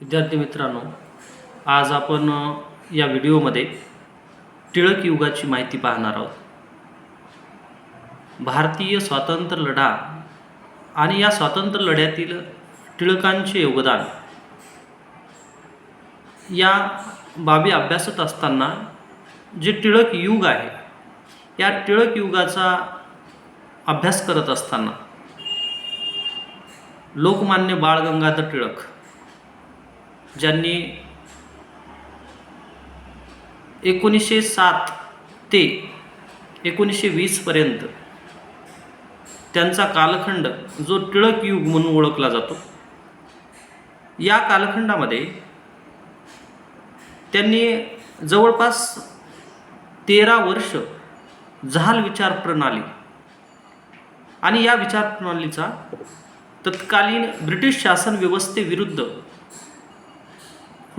विद्यार्थी मित्रांनो आज आपण या व्हिडिओमध्ये टिळक युगाची माहिती पाहणार आहोत. भारतीय स्वातंत्र्य लढा आणि या स्वातंत्र्य लढ्यातील टिळकांचे योगदान या बाबी अभ्यासत असताना जे टिळक युग आहे या टिळक युगाचा अभ्यास करत असताना लोकमान्य बाळ गंगाधर टिळक ज्यांनी एकोणीसशे सात ते एकोणीसशे वीसपर्यंत त्यांचा कालखंड जो टिळक युग म्हणून ओळखला जातो या कालखंडामध्ये त्यांनी जवळपास तेरा वर्ष जहाल विचार प्रणाली आणि या विचार प्रणालीचा तत्कालीन ब्रिटिश शासन व्यवस्थेविरुद्ध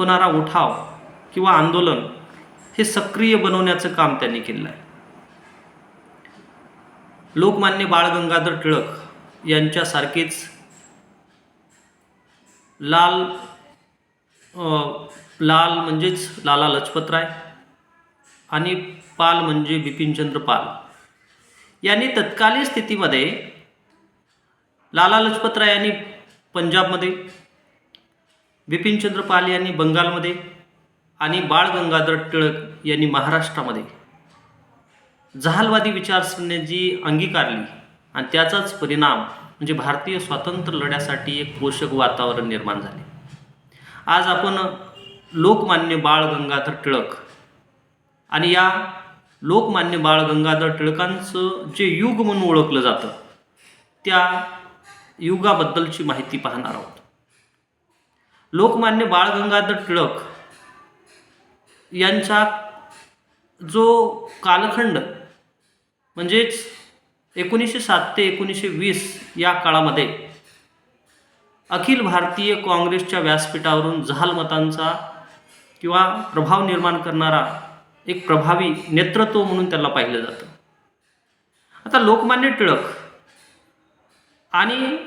होणारा उठाव किंवा आंदोलन हे सक्रिय बनवण्याचं काम त्यांनी केलं आहे. लोकमान्य बाळ गंगाधर टिळक यांच्यासारखेच लाल लाल म्हणजेच लाला लजपतराय आणि पाल म्हणजे बिपिनचंद्र पाल यांनी तत्कालीन स्थितीमध्ये लाला लजपतराय यांनी पंजाबमध्ये बिपिनचंद्र पाल यांनी बंगालमध्ये आणि बाळ गंगाधर टिळक यांनी महाराष्ट्रामध्ये जहालवादी विचारसरणीची अंगीकारली आणि त्याचाच परिणाम म्हणजे भारतीय स्वातंत्र्य लढ्यासाठी एक पोषक वातावरण निर्माण झाले. आज आपण लोकमान्य बाळ गंगाधर टिळक आणि या लोकमान्य बाळ गंगाधर टिळकांचं जे युग म्हणून ओळखलं जातं त्या युगाबद्दलची माहिती पाहणार आहोत. लोकमान्य बाळ गंगाधर टिळक यांचा जो कालखंड म्हणजेच एकोणीसशे सात ते एकोणीसशे वीस या काळामध्ये अखिल भारतीय काँग्रेसच्या व्यासपीठावरून जहालमतांचा किंवा प्रभाव निर्माण करणारा एक प्रभावी नेतृत्व म्हणून त्याला पाहिलं जातं. आता लोकमान्य टिळक आणि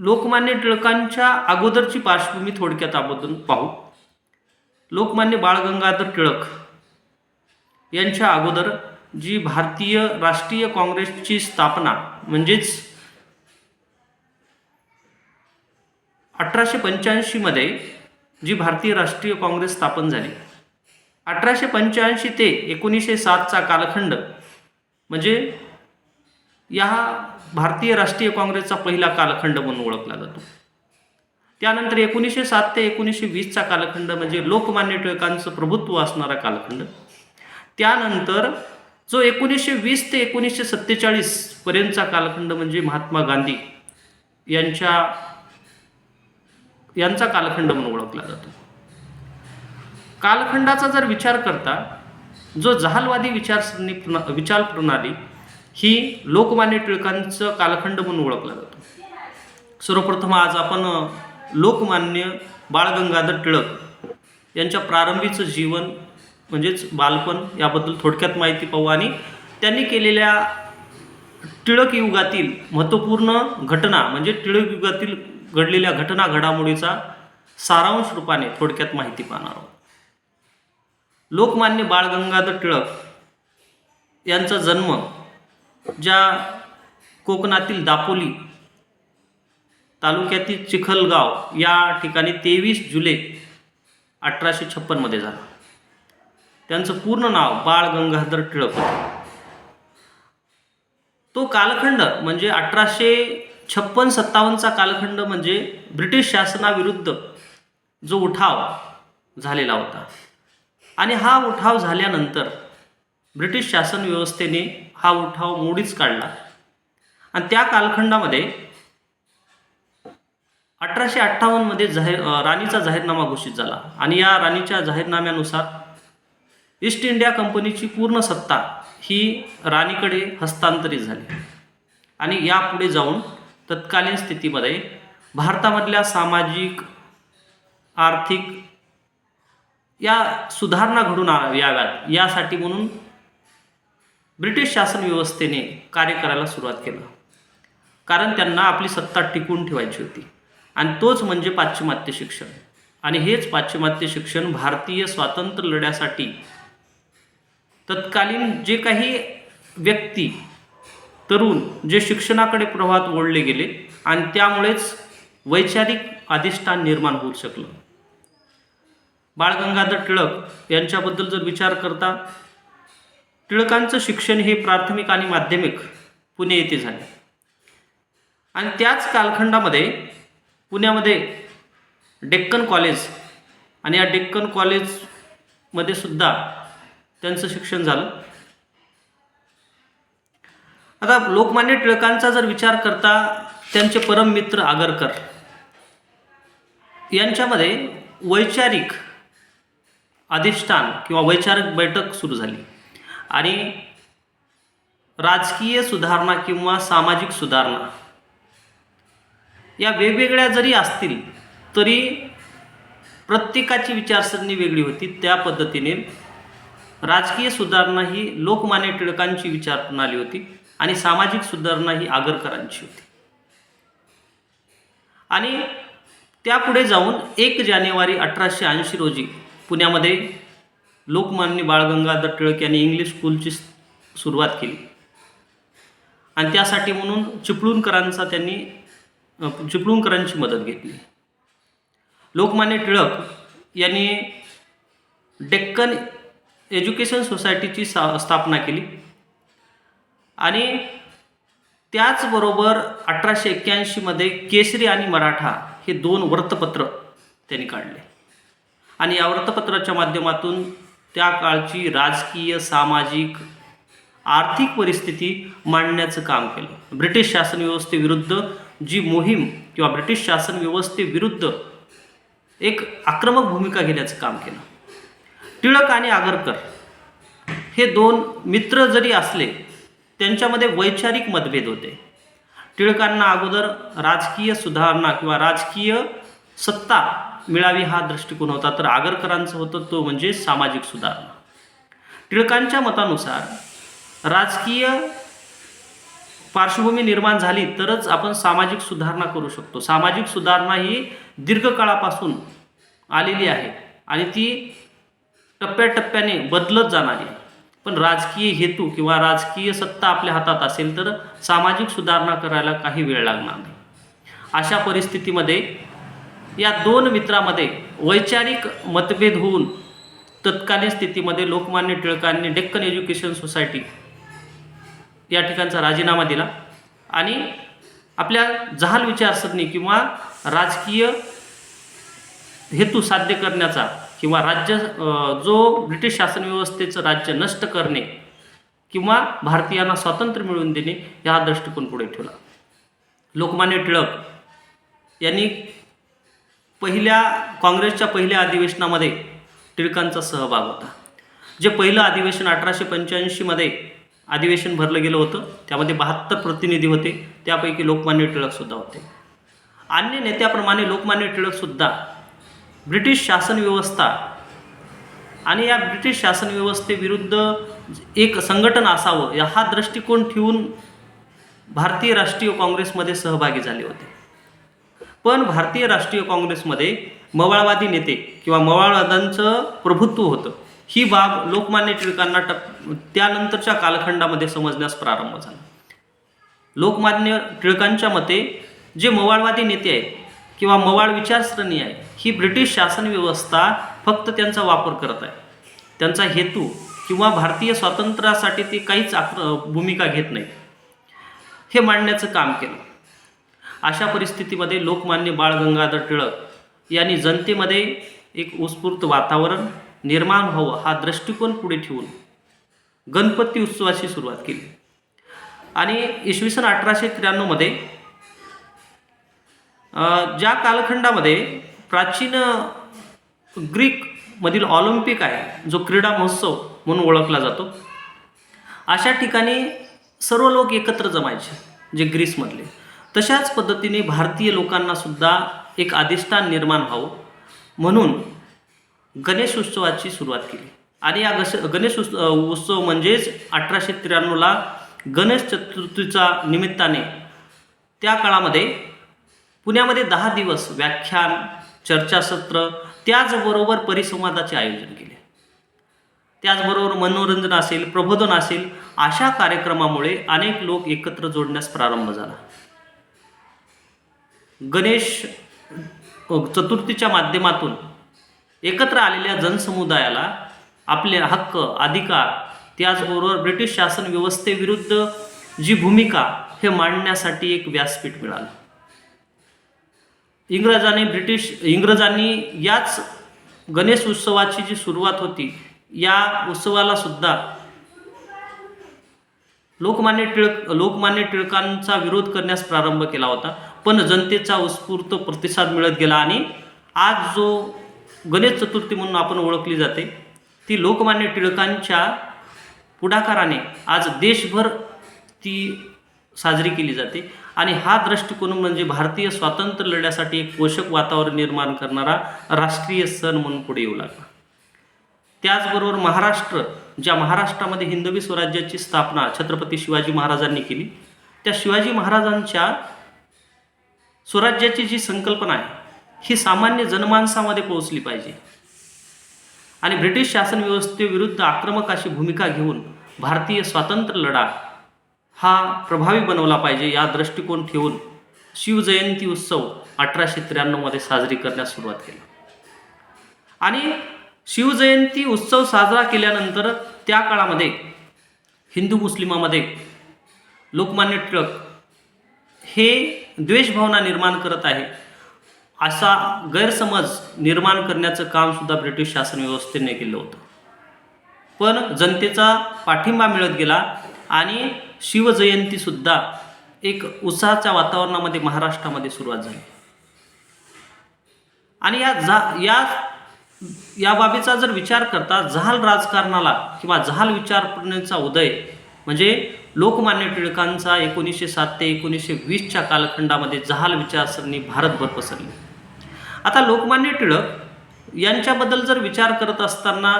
लोकमान्य टिळकांच्या अगोदरची पार्श्वभूमी थोडक्यात आपण पाहू. लोकमान्य बाळगंगाधर टिळक यांच्या अगोदर जी भारतीय राष्ट्रीय काँग्रेसची स्थापना म्हणजेच अठराशे पंच्याऐंशीमध्ये जी भारतीय राष्ट्रीय काँग्रेस स्थापन झाली. अठराशे पंच्याऐंशी ते एकोणीसशे सातचा कालखंड म्हणजे या भारतीय राष्ट्रीय काँग्रेसचा पहिला कालखंड म्हणून ओळखला जातो. त्यानंतर एकोणीसशे सात ते एकोणीसशे वीसचा कालखंड म्हणजे लोकमान्य टिळकांचं प्रभुत्व असणारा कालखंड. त्यानंतर जो एकोणीसशे वीस ते एकोणीसशे सत्तेचाळीस पर्यंतचा कालखंड म्हणजे महात्मा गांधी यांच्या यांचा कालखंड म्हणून ओळखला जातो. कालखंडाचा जर विचार करता जो जहालवादी विचारसरणी प्रणा विचार प्रणाली ही लोकमान्य टिळकांचं कालखंड म्हणून ओळखला जातो. सर्वप्रथम आज आपण लोकमान्य बाळगंगाधर टिळक यांच्या प्रारंभीचं जीवन म्हणजेच बालपण याबद्दल थोडक्यात माहिती पाहू आणि त्यांनी केलेल्या टिळक युगातील महत्त्वपूर्ण घटना म्हणजे टिळक युगातील घडलेल्या घटना घडामोडीचा सारांश रूपाने थोडक्यात माहिती पाहणार आहोत. लोकमान्य बाळ गंगाधर टिळक यांचा जन्म ज्या कोकणातील दापोली तालुक्यातील चिखलगाव या ठिकाणी तेवीस जुलै अठराशे छप्पनमध्ये झाला. त्यांचं पूर्ण नाव बाळ गंगाधर टिळक होतं. तो कालखंड म्हणजे अठराशे छप्पन सत्तावन्नचा कालखंड म्हणजे ब्रिटिश शासनाविरुद्ध जो उठाव झालेला होता. आणि हा उठाव झाल्यानंतर ब्रिटिश शासन व्यवस्थेने हा उठाव मोडीच काढला. आणि त्या कालखंडामध्ये अठराशे अठ्ठावन्नमध्ये जाहीर राणीचा जाहीरनामा घोषित झाला. आणि या राणीच्या जाहीरनाम्यानुसार ईस्ट इंडिया कंपनीची पूर्ण सत्ता ही राणीकडे हस्तांतरित झाली. आणि यापुढे जाऊन तत्कालीन स्थितीमध्ये भारतामधल्या सामाजिक आर्थिक या सुधारणा घडून आ- याव्यात. यासाठी म्हणून ब्रिटिश शासन व्यवस्थेने कार्य करायला सुरुवात केलं. कारण त्यांना आपली सत्ता टिकून ठेवायची होती. आणि तोच म्हणजे पाश्चिमात्य शिक्षण. आणि हेच पाश्चिमात्य शिक्षण भारतीय स्वातंत्र्य लढ्यासाठी तत्कालीन जे काही व्यक्ती तरुण जे शिक्षणाकडे प्रवाहात ओढले गेले आणि त्यामुळेच वैचारिक अधिष्ठान निर्माण होऊ शकलं. बाळ गंगाधर टिळक यांच्याबद्दल जर विचार करता टिळकांचं शिक्षण हे प्राथमिक आणि माध्यमिक पुणे येथे झाले. आणि त्याच कालखंडामध्ये पुण्यामध्ये डेक्कन कॉलेज आणि या डेक्कन कॉलेजमध्ये सुद्धा त्यांचं शिक्षण झालं. आता लोकमान्य टिळकांचा जर विचार करता त्यांचे परम मित्र आगरकर यांच्यामध्ये वैचारिक अधिष्ठान किंवा वैचारिक बैठक सुरू झाली. आणि राजकीय सुधारणा किंवा सामाजिक सुधारणा या वेगवेगळ्या जरी असतील तरी प्रत्येकाची विचारसरणी वेगळी होती. त्या पद्धतीने राजकीय सुधारणा ही लोकमान्य टिळकांची विचार प्रणाली होती आणि सामाजिक सुधारणा ही आगरकरांची होती. आणि त्यापुढे जाऊन एक जानेवारी अठराशे ऐंशी रोजी पुण्यामध्ये लोकमान्य बाळ गंगाधर टिळक यांनी इंग्लिश स्कूलची सुरुवात केली. आणि त्यासाठी म्हणून चिपळूणकरांचा त्यांनी चिपळूणकरांची मदत घेतली. लोकमान्य टिळक यांनी डेक्कन एज्युकेशन सोसायटीची सा स्थापना केली. आणि त्याचबरोबर अठराशे एक्क्याऐंशीमध्ये केसरी आणि मराठा हे दोन वृत्तपत्र त्यांनी काढले. आणि या वृत्तपत्राच्या माध्यमातून त्या काळची राजकीय सामाजिक आर्थिक परिस्थिती मांडण्याचं काम केलं. ब्रिटिश शासन व्यवस्थेविरुद्ध जी मोहीम किंवा ब्रिटिश शासन व्यवस्थेविरुद्ध एक आक्रमक भूमिका घेण्याचं काम केलं. टिळक आणि आगरकर हे दोन मित्र जरी असले त्यांच्यामध्ये वैचारिक मतभेद होते. टिळकांना अगोदर राजकीय सुधारणा किंवा राजकीय सत्ता मिळावी हा दृष्टिकोन होता तर आगरकरांचं होतं तो म्हणजे सामाजिक सुधारणा. टिळकांच्या मतानुसार राजकीय पार्श्वभूमी निर्माण झाली तरच आपण सामाजिक सुधारणा करू शकतो. सामाजिक सुधारणा ही दीर्घकाळापासून आलेली आहे आणि ती टप्प्याटप्प्याने बदलत जाणारी आहे. पण राजकीय हेतू किंवा राजकीय सत्ता आपल्या हातात असेल तर सामाजिक सुधारणा करायला काही वेळ लागणार नाही. अशा परिस्थितीमध्ये या दोन मित्रामध्ये वैचारिक मतभेद होऊन तत्कालीन स्थितीमध्ये लोकमान्य टिळकांनी डेक्कन एज्युकेशन सोसायटी या ठिकाणचा राजीनामा दिला. आणि आपल्या जहाल विचारसरणी किंवा राजकीय हेतू साध्य करण्याचा किंवा राज्य जो ब्रिटिश शासन व्यवस्थेचं राज्य नष्ट करणे किंवा भारतीयांना स्वातंत्र्य मिळवून देणे या दृष्टिकोन पुढे ठेवला. लोकमान्य टिळक यांनी पहिल्या काँग्रेसच्या पहिल्या अधिवेशनामध्ये टिळकांचा सहभाग होता. जे पहिलं अधिवेशन अठराशे पंच्याऐंशीमध्ये अधिवेशन भरलं गेलं होतं त्यामध्ये बहात्तर प्रतिनिधी होते त्यापैकी लोकमान्य टिळकसुद्धा होते. अन्य नेत्याप्रमाणे लोकमान्य टिळकसुद्धा ब्रिटिश शासन व्यवस्था आणि या ब्रिटिश शासन व्यवस्थेविरुद्ध एक संघटन असावं या हा दृष्टिकोन ठेवून भारतीय राष्ट्रीय काँग्रेसमध्ये सहभागी झाले होते. पण भारतीय राष्ट्रीय काँग्रेसमध्ये मवाळवादी नेते किंवा मवाळवादांचं प्रभुत्व होतं. ही बाब लोकमान्य टिळकांना टप त्यानंतरच्या कालखंडामध्ये समजण्यास प्रारंभ झाला. लोकमान्य टिळकांच्या मते जे मवाळवादी नेते आहेत किंवा मवाळ विचारसरणी आहे ही ब्रिटिश शासन व्यवस्था फक्त त्यांचा वापर करत आहे. त्यांचा हेतू किंवा भारतीय स्वातंत्र्यासाठी ते काहीच आक्र भूमिका घेत नाही. हे मांडण्याचं काम केलं. अशा परिस्थितीमध्ये लोकमान्य बाळ गंगाधर टिळक यांनी जनतेमध्ये एक उत्स्फूर्त वातावरण निर्माण व्हावं हा दृष्टिकोन पुढे ठेवून गणपती उत्सवाची सुरुवात केली. आणि इसवी सन अठराशे त्र्याण्णवमध्ये ज्या कालखंडामध्ये प्राचीन ग्रीकमधील ऑलिम्पिक आहे जो क्रीडा महोत्सव म्हणून ओळखला जातो अशा ठिकाणी सर्व लोक एकत्र जमायचे जे ग्रीसमधले. तशाच पद्धतीने भारतीय लोकांनासुद्धा एक अधिष्ठान निर्माण व्हावं म्हणून गणेश उत्सवाची सुरुवात केली. आणि या गश गणेश उत्सव उत्सव म्हणजेच अठराशे त्र्याण्णवला गणेश चतुर्थीचा निमित्ताने त्या काळामध्ये पुण्यामध्ये दहा दिवस व्याख्यान चर्चासत्र त्याचबरोबर परिसंवादाचे आयोजन केले. त्याचबरोबर मनोरंजन असेल प्रबोधन असेल अशा कार्यक्रमामुळे अनेक लोक एकत्र जोडण्यास प्रारंभ झाला. गणेश चतुर्थीच्या माध्यमातून एकत्र आलेल्या जनसमुदायाला आपले हक्क अधिकार त्याचबरोबर ब्रिटिश शासन व्यवस्थेविरुद्ध जी भूमिका हे मांडण्यासाठी एक व्यासपीठ मिळालं. इंग्रजांनी ब्रिटिश इंग्रजांनी याच गणेश उत्सवाची जी सुरुवात होती या उत्सवाला सुद्धा लोकमान्य टिळक लोकमान्य टिळकांचा विरोध करण्यास प्रारंभ केला होता. पण जनतेचा उत्स्फूर्त प्रतिसाद मिळत गेला आणि आज जो गणेश चतुर्थी म्हणून आपण ओळखली जाते ती लोकमान्य टिळकांच्या पुढाकाराने आज देशभर ती साजरी केली जाते. आणि हा दृष्टिकोन म्हणजे भारतीय स्वातंत्र्य लढ्यासाठी एक पोषक वातावरण निर्माण करणारा राष्ट्रीय सण म्हणून पुढे येऊ लागला. त्याचबरोबर महाराष्ट्र ज्या महाराष्ट्रामध्ये हिंदवी स्वराज्याची स्थापना छत्रपती शिवाजी महाराजांनी केली त्या शिवाजी महाराजांच्या स्वराज्याची जी संकल्पना आहे ही सामान्य जनमानसामध्ये पोहोचली पाहिजे. आणि ब्रिटिश शासन व्यवस्थेविरुद्ध आक्रमक अशी भूमिका घेऊन भारतीय स्वातंत्र्य लढा हा प्रभावी बनवला पाहिजे या दृष्टिकोन ठेवून शिवजयंती उत्सव अठराशे त्र्याण्णवमध्ये साजरी करण्यास सुरुवात केली. आणि शिवजयंती उत्सव साजरा केल्यानंतर त्या काळामध्ये हिंदू मुस्लिमामध्ये लोकमान्य टिळक हे द्वेषभावना निर्माण करत आहे. असा गैरसमज निर्माण करण्याचं कामसुद्धा ब्रिटिश शासन व्यवस्थेने केलं होतं. पण जनतेचा पाठिंबा मिळत गेला आणि शिवजयंतीसुद्धा एक उत्साहाच्या वातावरणामध्ये महाराष्ट्रामध्ये सुरुवात झाली. आणि या जा या या बाबीचा जर विचार करता जहाल राजकारणाला किंवा जहाल विचारप्रणालीचा उदय म्हणजे लोकमान्य टिळकांचा एकोणीसशे सात ते एकोणीसशे वीसच्या कालखंडामध्ये जहाल विचारसरणी भारतभर पसरली आता लोकमान्य टिळक यांच्याबद्दल जर विचार करत असताना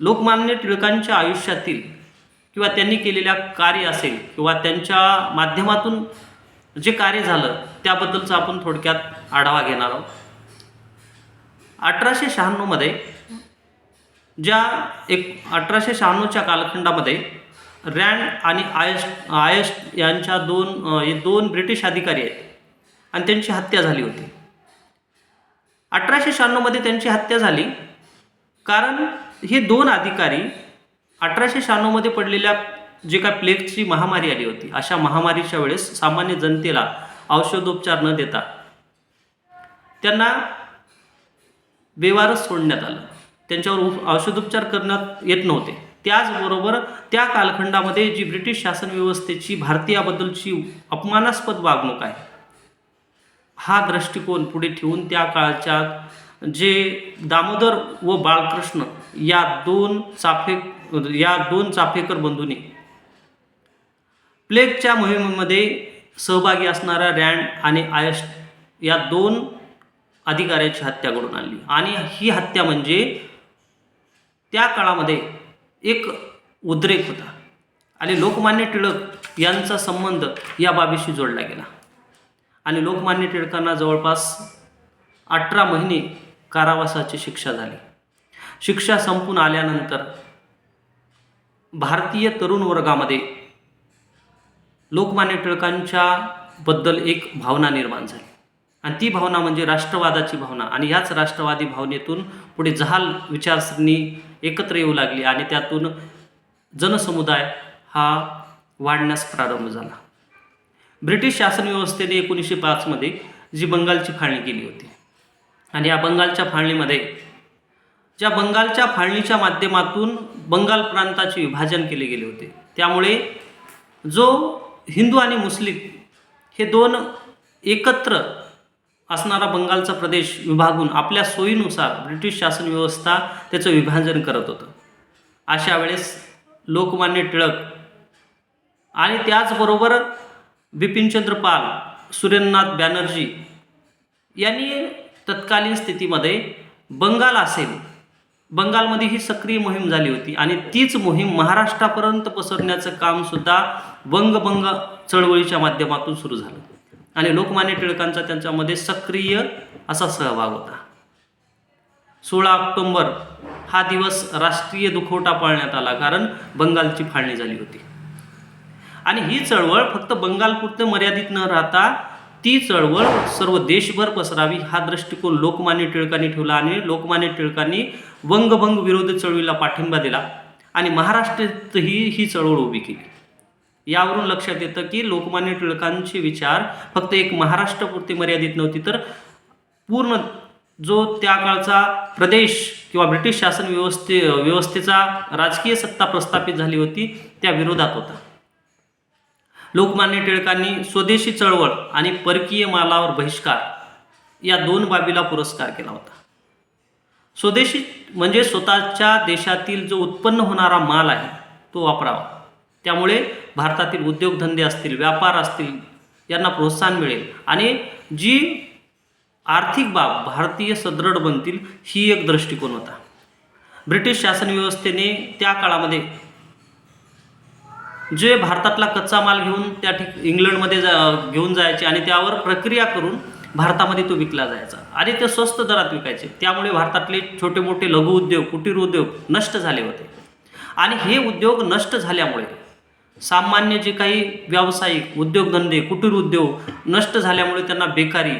लोकमान्य टिळकांच्या आयुष्यातील किंवा त्यांनी केलेल्या कार्य असेल किंवा त्यांच्या माध्यमातून जे कार्य झालं त्याबद्दलचा आपण थोडक्यात आढावा घेणार आहोत. अठराशे शहाण्णवमध्ये ज्या एक अठराशे शहाण्णवच्या कालखंडामध्ये रँड आणि आयस आयस यांच्या दोन हे दोन ब्रिटिश अधिकारी आहेत. आणि त्यांची हत्या झाली होती. अठराशे शहाण्णवमध्ये त्यांची हत्या झाली. कारण हे दोन अधिकारी अठराशे शहाण्णवमध्ये पडलेल्या जे काय प्लेगची महामारी आली होती. अशा महामारीच्या वेळेस सामान्य जनतेला औषधोपचार न देता त्यांना बेवारच सोडण्यात आलं. त्यांच्यावर उप- औषधोपचार करण्यात येत नव्हते. त्याचबरोबर त्या कालखंडामध्ये जी ब्रिटिश शासन व्यवस्थेची भारतीयाबद्दलची अपमानास्पद वागणूक आहे हा दृष्टिकोन पुढे ठेवून त्या काळच्या जे दामोदर व बाळकृष्ण या दोन चाफे या दोन चाफेकर बंधूंनी प्लेगच्या मोहिमेमध्ये सहभागी असणाऱ्या रँड आणि आयस या दोन अधिकाऱ्याची हत्या घडून आणली. आणि ही हत्या म्हणजे त्या काळामध्ये एक उद्रेक होता. आणि लोकमान्य टिळक यांचा संबंध या बाबीशी जोडला गेला. आणि लोकमान्य टिळकांना जवळपास अठरा महिने कारावासाची शिक्षा झाली. शिक्षा संपून आल्यानंतर भारतीय तरुण वर्गामध्ये लोकमान्य टिळकांच्या बद्दल एक भावना निर्माण झाली. आणि ती भावना म्हणजे राष्ट्रवादाची भावना. आणि याच राष्ट्रवादी भावनेतून पुढे जहाल विचारसरणी एकत्र येऊ लागली आणि त्यातून जनसमुदाय हा वाढण्यास प्रारंभ झाला. ब्रिटिश शासन व्यवस्थेने एकोणीसशे पाचमध्ये जी बंगालची फाळणी केली होती. आणि या बंगालच्या फाळणीमध्ये ज्या बंगालच्या फाळणीच्या माध्यमातून बंगाल प्रांताचे विभाजन केले गेले होते. त्यामुळे जो हिंदू आणि मुस्लिम हे दोन एकत्र असणारा बंगालचा प्रदेश विभागून आपल्या सोयीनुसार ब्रिटिश शासन व्यवस्था त्याचं विभाजन करत होतं. अशा वेळेस लोकमान्य टिळक आणि त्याचबरोबर बिपिनचंद्र पाल सुरेंद्रनाथ बॅनर्जी यांनी तत्कालीन स्थितीमध्ये बंगाल असेल बंगालमध्ये ही सक्रिय मोहीम झाली होती आणि तीच मोहीम महाराष्ट्रापर्यंत पसरण्याचं कामसुद्धा बंगभंग चळवळीच्या माध्यमातून सुरू झालं. आणि लोकमान्य टिळकांचा त्यांच्यामध्ये सक्रिय असा सहभाग होता. सोळा ऑक्टोंबर हा दिवस राष्ट्रीय दुखवटा पाळण्यात आला कारण बंगालची फाळणी झाली होती. आणि ही चळवळ फक्त बंगालपुरते मर्यादित न राहता ती चळवळ सर्व देशभर पसरावी हा दृष्टिकोन लोकमान्य टिळकांनी ठेवला आणि लोकमान्य टिळकांनी वंगभंग विरोधी चळवळीला पाठिंबा दिला आणि महाराष्ट्रातही ही चळवळ उभी केली. यावरून लक्षात येतं की लोकमान्य टिळकांचे विचार फक्त एक महाराष्ट्रपुरती मर्यादित नव्हती तर पूर्ण जो त्या काळचा प्रदेश किंवा ब्रिटिश शासन व्यवस्थे व्यवस्थेचा राजकीय सत्ता प्रस्थापित झाली होती त्या विरोधात होता. लोकमान्य टिळकांनी स्वदेशी चळवळ आणि परकीय मालावर बहिष्कार या दोन बाबीला पुरस्कार केला होता. स्वदेशी म्हणजे स्वतःच्या देशातील जो उत्पन्न होणारा माल आहे तो वापरावा. त्यामुळे भारतातील उद्योगधंदे असतील व्यापार असतील यांना प्रोत्साहन मिळेल. आणि जी आर्थिक बाब भारतीय सदृढ बनतील ही एक दृष्टिकोन होता. ब्रिटिश शासन व्यवस्थेने त्या काळामध्ये जे भारतातला कच्चा माल घेऊन त्या ठिक इंग्लंडमध्ये जा घेऊन जायचे आणि त्यावर प्रक्रिया करून भारतामध्ये तो विकला जायचा. आणि ते स्वस्त दरात विकायचे. त्यामुळे भारतातले छोटे मोठे लघु उद्योग कुटीर उद्योग नष्ट झाले होते. आणि हे उद्योग नष्ट झाल्यामुळे सामान्य जे काही व्यावसायिक उद्योगधंदे कुटीर उद्योग नष्ट झाल्यामुळे त्यांना बेकारी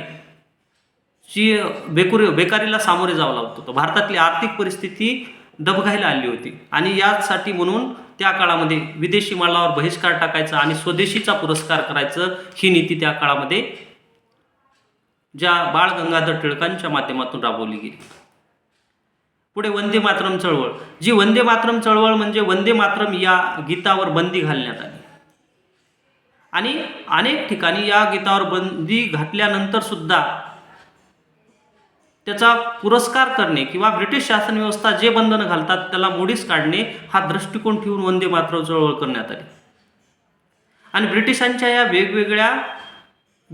ची बेकुरी बेकारीला सामोरे जावं लागत होतं. भारतातली आर्थिक परिस्थिती दबघायला आली होती. आणि यासाठी म्हणून त्या काळामध्ये विदेशी मालावर बहिष्कार टाकायचा आणि स्वदेशीचा पुरस्कार करायचं ही नीती त्या काळामध्ये ज्या बाळ गंगाधर टिळकांच्या माध्यमातून राबवली गेली. पुढे वंदे मातरम चळवळ. जी वंदे मातरम चळवळ म्हणजे वंदे मातरम या गीतावर बंदी घालण्यात आली. आणि अनेक ठिकाणी या गीतावर बंदी घातल्यानंतर सुद्धा त्याचा पुरस्कार करणे किंवा ब्रिटिश शासन व्यवस्था जे बंधनं घालतात त्याला मोडीस काढणे हा दृष्टिकोन ठेवून वंदे मातरम चळवळ करण्यात आली. आणि ब्रिटिशांच्या या वेगवेगळ्या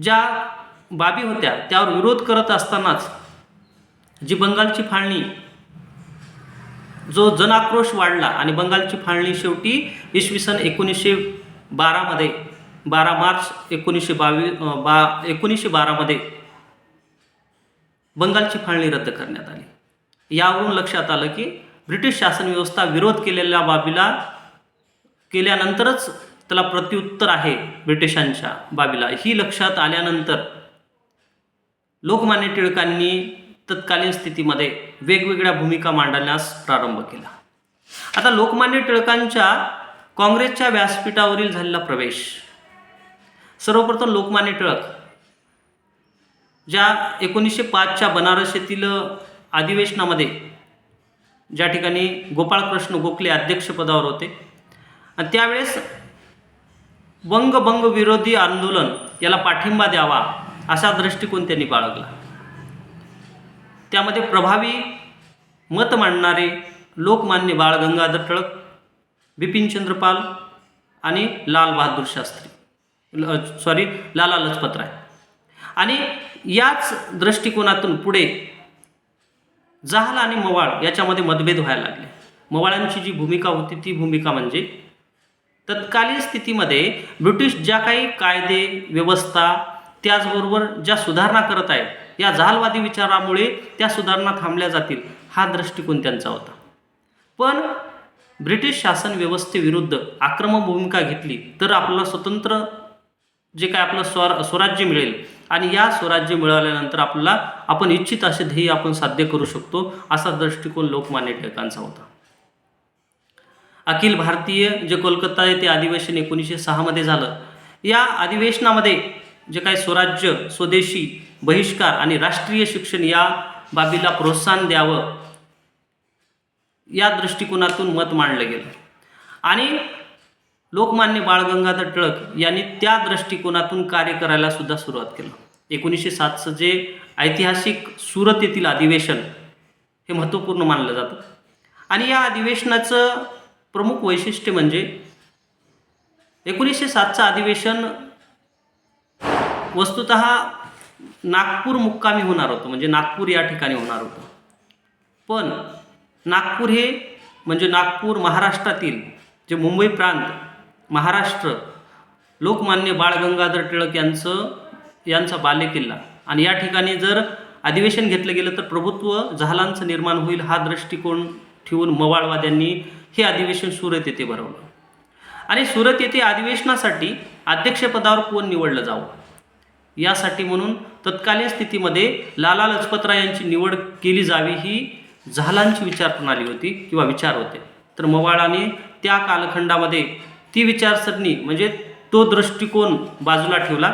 ज्या बाबी होत्या त्यावर विरोध करत असतानाच जी बंगालची फाळणी जो जनाक्रोश वाढला आणि बंगालची फाळणी शेवटी इसवी सन एकोणीसशे बारामध्ये बारा मार्च एकोणीसशे बावीस बा एकोणीसशे बारामध्ये बंगालची फाळणी रद्द करण्यात आली. यावरून लक्षात आलं की ब्रिटिश शासन व्यवस्था विरोध केलेल्या बाबीला केल्यानंतरच त्याला प्रत्युत्तर आहे ब्रिटिशांच्या बाबीला. ही लक्षात आल्यानंतर लोकमान्य टिळकांनी तत्कालीन स्थितीमध्ये वेगवेगळ्या भूमिका मांडण्यास प्रारंभ केला. आता लोकमान्य टिळकांच्या काँग्रेसच्या व्यासपीठावरील झालेला प्रवेश. सर्वप्रथम लोकमान्य टिळक ज्या एकोणीसशे पाचच्या बनारस येथील अधिवेशनामध्ये ज्या ठिकाणी गोपाळकृष्ण गोखले अध्यक्षपदावर होते आणि त्यावेळेस बंगभंग विरोधी आंदोलन याला पाठिंबा द्यावा असा दृष्टिकोन त्यांनी बाळगला. त्यामध्ये प्रभावी मत मांडणारे लोकमान्य बाळ गंगाधर टिळक बिपिनचंद्र पाल आणि लाल बहादूर शास्त्री. ल सॉरी लाला लजपतराय आणि याच दृष्टिकोनातून पुढे जहाल आणि मवाळ याच्यामध्ये मतभेद व्हायला लागले. मवाळांची जी भूमिका होती ती भूमिका म्हणजे तत्कालीन स्थितीमध्ये ब्रिटिश ज्या काही कायदे व्यवस्था त्याचबरोबर ज्या सुधारणा करत आहेत या जहालवादी विचारामुळे त्या सुधारणा थांबल्या जातील हा दृष्टिकोन त्यांचा होता. पण ब्रिटिश शासन व्यवस्थेविरुद्ध आक्रमक भूमिका घेतली तर आपलं स्वतंत्र जे काय आपलं स्वर स्वराज्य मिळेल आणि या स्वराज्य मिळाल्यानंतर आपल्याला आपण इच्छित असे ध्येय आपण साध्य करू शकतो असा दृष्टिकोन लोकमान्य टिळकांचा होता. अखिल भारतीय जे कोलकाता येथे अधिवेशन एकोणीसशे सहामध्ये झालं. या अधिवेशनामध्ये जे काही स्वराज्य स्वदेशी बहिष्कार आणि राष्ट्रीय शिक्षण या बाबीला प्रोत्साहन द्यावं या दृष्टिकोनातून मत मांडलं गेलं. आणि लोकमान्य बाळ गंगाधर टिळक यांनी त्या दृष्टिकोनातून कार्य करायला सुद्धा सुरुवात केलं. एकोणीसशे सातचं जे ऐतिहासिक सुरत येथील अधिवेशन हे महत्त्वपूर्ण मानलं जातं. आणि या अधिवेशनाचं प्रमुख वैशिष्ट्य म्हणजे एकोणीसशे सातचं अधिवेशन वस्तुत नागपूर मुक्कामी होणार होतं म्हणजे नागपूर या ठिकाणी होणार होतं. पण नागपूर हे म्हणजे नागपूर महाराष्ट्रातील जे मुंबई प्रांत महाराष्ट्र लोकमान्य बाळ गंगाधर टिळक यांचं यांचा बालेकिल्ला. आणि या ठिकाणी जर अधिवेशन घेतलं गेलं तर प्रभुत्व जहालांचं निर्माण होईल हा दृष्टिकोन ठेवून मवाळवाद्यांनी हे अधिवेशन सुरत येथे भरवलं. आणि सुरत येथे अधिवेशनासाठी अध्यक्षपदावर कोण निवडलं जावं? यासाठी म्हणून तत्कालीन स्थितीमध्ये लाला लजपतराय यांची निवड केली जावी ही झालांची विचारप्रणाली होती किंवा विचार होते. तर मवाळाने त्या कालखंडामध्ये ती विचारसरणी म्हणजे तो दृष्टिकोन बाजूला ठेवला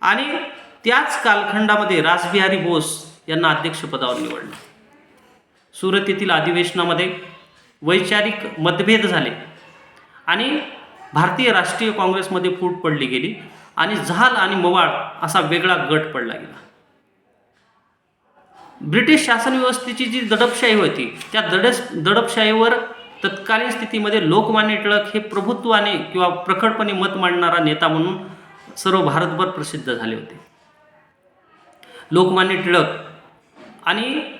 आणि त्याच कालखंडामध्ये रासबिहारी बोस यांना अध्यक्षपदावर निवडलं. सुरत येथील अधिवेशनामध्ये वैचारिक मतभेद झाले आणि भारतीय राष्ट्रीय काँग्रेसमध्ये फूट पडली गेली. आणि जहाल आणि मवाळ असा वेगळा गट पडला गेला. ब्रिटिश शासन व्यवस्थेची जी दडपशाही होती त्या दडस दडपशाहीवर तत्कालीन स्थितीमध्ये लोकमान्य टिळक हे प्रभुत्वाने किंवा प्रखटपणे मत मांडणारा नेता म्हणून सर्व भारतभर प्रसिद्ध झाले होते. लोकमान्य टिळक आणि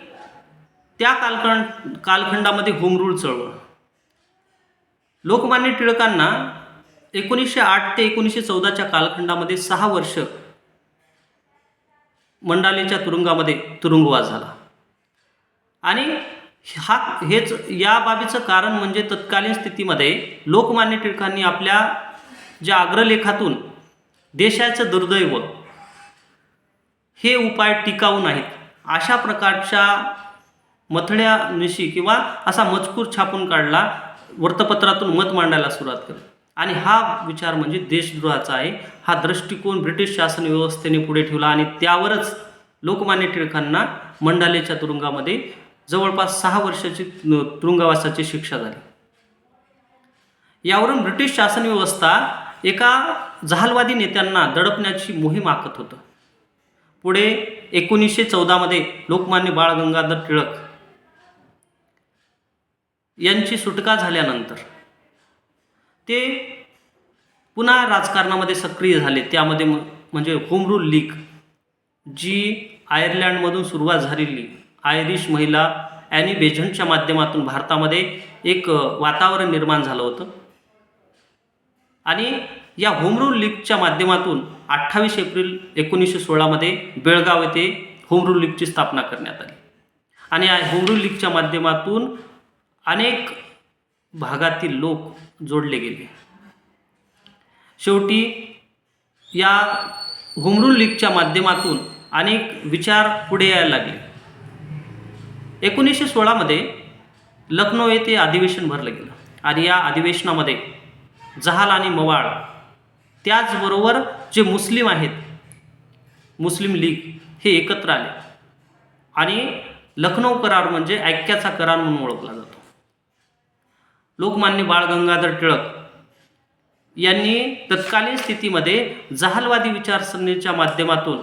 त्या कालखंड कालखंडामध्ये घुमरूळ चळवळ. लोकमान्य टिळकांना एकोणीसशे आठ ते एकोणीसशे चौदाच्या कालखंडामध्ये सहा वर्ष मंडालेच्या तुरुंगामध्ये तुरुंगवास झाला. आणि हा हेच या बाबीचं कारण म्हणजे तत्कालीन स्थितीमध्ये लोकमान्य टिळकांनी आपल्या ज्या अग्रलेखातून देशाचं दुर्दैव हे उपाय टिकाऊ नाहीत. अशा प्रकारच्या मथळ्यानिशी किंवा असा मजकूर छापून काढला वृत्तपत्रातून मत मांडायला सुरुवात केली. आणि हा विचार म्हणजे देशद्रोहाचा आहे. हा दृष्टिकोन ब्रिटिश शासन व्यवस्थेने पुढे ठेवला आणि त्यावरच लोकमान्य टिळकांना मंडालेच्या तुरुंगामध्ये जवळपास सहा वर्षाची तुरुंगवासाची शिक्षा झाली. यावरून ब्रिटिश शासन व्यवस्था एका जहालवादी नेत्यांना दडपण्याची मोहीम आखत होतं. पुढे एकोणीसशे चौदामध्ये लोकमान्य बाळ गंगाधर टिळक यांची सुटका झाल्यानंतर ते पुन्हा राजकारणामध्ये सक्रिय झाले. त्यामध्ये म- म्हणजे होम रूल लीग जी आयर्लंडमधून सुरुवात झालेली. आयरिश महिला ॲनी बेझंटच्या माध्यमातून भारतामध्ये एक वातावरण निर्माण झालं होतं. आणि या होम रूल लीगच्या माध्यमातून अठ्ठावीस एप्रिल एकोणीसशे सोळामध्ये बेळगाव येथे होम रूल लीगची स्थापना करण्यात आली. आणि या होम रूल लीगच्या माध्यमातून अनेक भागातील लोक जोडले गेले. शेवटी या होम लीगच्या माध्यमातून अनेक विचार पुढे यायला लागले. एकोणीसशे सोळामध्ये लखनौ येथे अधिवेशन भरलं गेलं आणि या अधिवेशनामध्ये जहाल आणि मवाळ त्याचबरोबर जे मुस्लिम आहेत मुस्लिम लीग हे एकत्र आले. आणि लखनौ करार म्हणजे ऐक्याचा करार म्हणून ओळखला जातो. लोकमान्य बाळ गंगाधर टिळक यांनी तत्कालीन स्थितीमध्ये जहालवादी विचारसरणीच्या माध्यमातून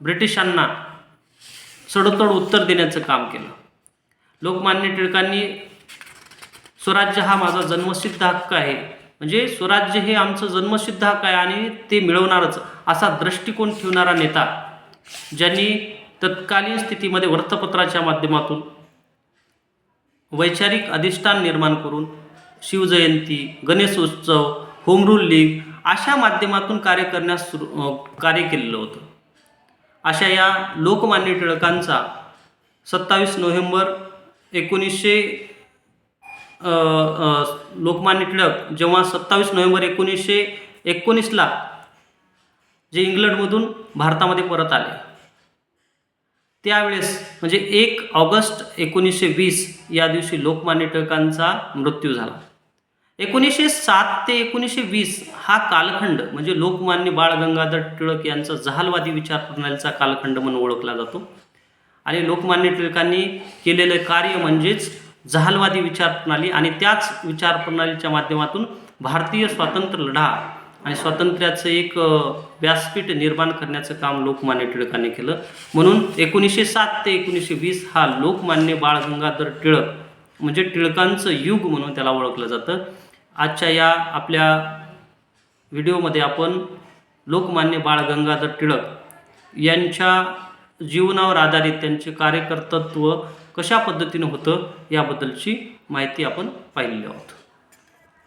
ब्रिटिशांना सडोतड उत्तर देण्याचं काम केलं. लोकमान्य टिळकांनी स्वराज्य हा माझा जन्मसिद्ध हक्क आहे. म्हणजे स्वराज्य हे आमचं जन्मसिद्ध हक्क आहे आणि ते मिळवणारच असा दृष्टिकोन ठेवणारा नेता ज्यांनी तत्कालीन स्थितीमध्ये वृत्तपत्राच्या माध्यमातून वैचारिक अधिष्ठान निर्माण करून शिवजयंती गणेशोत्सव होमरूल लीग अशा माध्यमातून कार्य करण्यास सुरू कार्य केलेलं होतं. अशा या लोकमान्य टिळकांचा सत्तावीस नोव्हेंबर एकोणीसशे लोकमान्य टिळक जेव्हा सत्तावीस नोव्हेंबर एकोणीसशे एकोणीसला जे इंग्लंडमधून भारतामध्ये परत आले. त्यावेळेस म्हणजे एक ऑगस्ट एकोणीसशे वीस या दिवशी लोकमान्य टिळकांचा मृत्यू झाला. एकोणीसशे सात ते एकोणीसशे वीस हा कालखंड म्हणजे लोकमान्य बाळ गंगाधर टिळक यांचा जहालवादी विचार प्रणालीचा कालखंड म्हणून ओळखला जातो. आणि लोकमान्य टिळकांनी केलेलं कार्य म्हणजेच जहालवादी विचार प्रणाली आणि त्याच विचार प्रणालीच्या माध्यमातून भारतीय स्वातंत्र्य लढा आणि स्वातंत्र्याचं एक व्यासपीठ निर्माण करण्याचं काम लोकमान्य टिळकांनी केलं. म्हणून एकोणीसशे सात ते एकोणीसशे वीस हा लोकमान्य बाळ गंगाधर टिळक म्हणजे टिळकांचं युग म्हणून त्याला ओळखलं जातं. आजच्या या आपल्या व्हिडिओमध्ये आपण लोकमान्य बाळ गंगाधर टिळक यांच्या जीवनावर आधारित त्यांचे कार्यकर्तृत्व कशा पद्धतीनं होतं याबद्दलची माहिती आपण पाहिलेली आहोत.